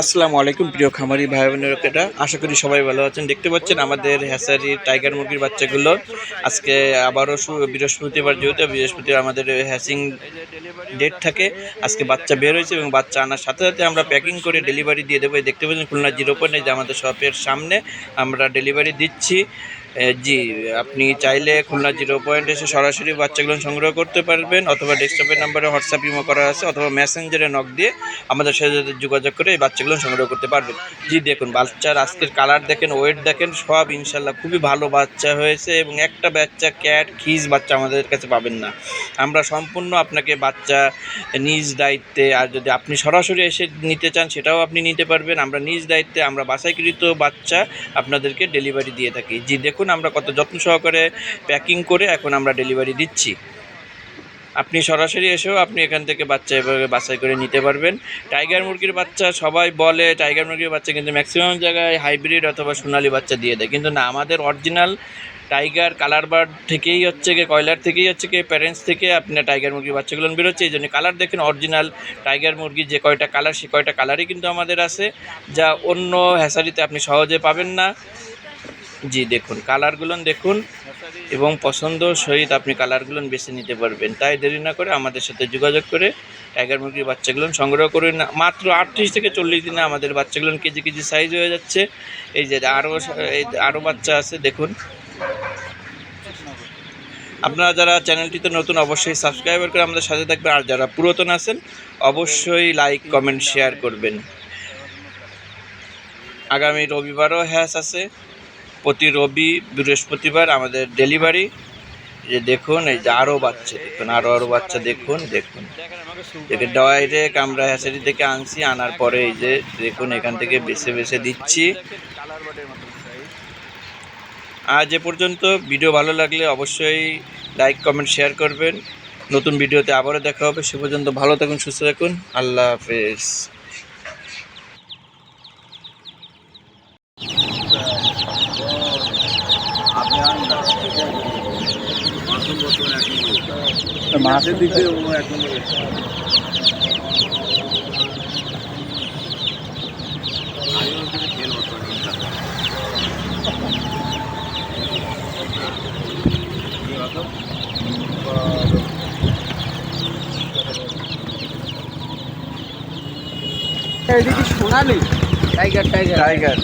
আসসালামু আলাইকুম, প্রিয় খামারি ভাই বোনেরা আশা করি সবাই ভালো আছেন। দেখতে পাচ্ছেন আমাদের হ্যাসারি টাইগার মুরগির বাচ্চাগুলো। আজকে আবারও বৃহস্পতিবার, যেহেতু বৃহস্পতিবার আমাদের হ্যাসিং ডেট থাকে, আজকে বাচ্চা বের হয়েছে এবং বাচ্চা আনার সাথে সাথে আমরা প্যাকিং করে ডেলিভারি দিয়ে দেবো। দেখতে পাচ্ছেন খুলনা জিরো পয়েন্ট যে আমাদের শপের সামনে আমরা ডেলিভারি দিচ্ছি। জি, আপনি চাইলে খুলনা জিরো পয়েন্ট এসে সরাসরি বাচ্চাগুলো সংগ্রহ করতে পারবেন, অথবা ডেস্কটপের নাম্বারে হোয়াটসঅ্যাপ ইমো করা আছে, অথবা মেসেঞ্জারে নক দিয়ে আমাদের সাথে যোগাযোগ করে এই বাচ্চাগুলো সংগ্রহ করতে পারবেন। জি, দেখুন, বাচ্চার আজকের কালার দেখেন, ওয়েট দেখেন, সব ইনশাল্লাহ খুবই ভালো বাচ্চা হয়েছে, এবং একটা বাচ্চা ক্যাট খিজ বাচ্চা আমাদের কাছে পাবেন না। আমরা সম্পূর্ণ আপনাকে বাচ্চা নিজ দায়িত্বে, আর যদি আপনি সরাসরি এসে নিতে চান, সেটাও আপনি নিতে পারবেন। আমরা নিজ দায়িত্বে, আমরা বাছাইকৃত বাচ্চা আপনাদেরকে ডেলিভারি দিয়ে থাকি। জি, দেখুন। আমরা কত যত্ন সহকারে প্যাকিং করে এখন আমরা ডেলিভারি দিচ্ছি। আপনি সরাসরি এসেও আপনি এখান থেকে বাচ্চা এভাবে বাছাই করে নিতে পারবেন। টাইগার মুরগির বাচ্চা সবাই বলে টাইগার মুরগির বাচ্চা কিন্তু ম্যাক্সিমাম জায়গায় হাইব্রিড অথবা সোনালি বাচ্চা দিয়ে দেয়। কিন্তু না, আমাদের অরিজিনাল টাইগার কালার বার্ড থেকেই হচ্ছে গিয়ে, কয়লার থেকেই হচ্ছে গিয়ে প্যারেন্টস থেকে আপনার টাইগার মুরগির বাচ্চাগুলো বেরোচ্ছে এই জন্য কালার দেখেন অরিজিনাল টাইগার মুরগির যে কয়টা কালার সে কয়টা কালারই কিন্তু আমাদের আছে, যা অন্য হ্যাসারিতে আপনি সহজে পাবেন না। জি, দেখুন, কালারগুলো দেখুন এবং পছন্দ সহিত আপনি কালারগুলো বেছে নিতে পারবেন। তাই দেরি না করে আমাদের সাথে যোগাযোগ করে টাইগার মুরগির বাচ্চাগুলো সংগ্রহ করে মাত্র আটত্রিশ থেকে চল্লিশ দিনে আমাদের বাচ্চাগুলো কেজি কেজি সাইজ হয়ে যাচ্ছে। এই যে আরও আরও বাচ্চা আছে, দেখুন। আপনারা যারা চ্যানেলটিতে নতুন, অবশ্যই সাবস্ক্রাইবার করে আমাদের সাথে থাকবেন। আর যারা পুরাতন আছেন, অবশ্যই লাইক কমেন্ট শেয়ার করবেন। আগামী রবিবারও হ্যাস আছে। প্রতি রবি, বৃহস্পতিবার আমাদের ডেলিভারি যে দেখুন, এই যে আরও বাচ্চা, দেখুন আরও আরও বাচ্চা, দেখুন দেখুন। একে ডাইরেক্ট আমরা হ্যাচারি থেকে আনছি, আনার পরে এই যে দেখুন, এখান থেকে বেছে বেছে দিচ্ছি। আজ এ পর্যন্ত, ভিডিও ভালো লাগলে অবশ্যই লাইক কমেন্ট শেয়ার করবেন। নতুন ভিডিওতে আবারও দেখা হবে, সে পর্যন্ত ভালো থাকুন, সুস্থ থাকুন, আল্লাহ হাফেজ। মাছের দিক দিয়ে ও এক নম্বরে এটা কি সোনালি টাইগার টাইগার টাইগার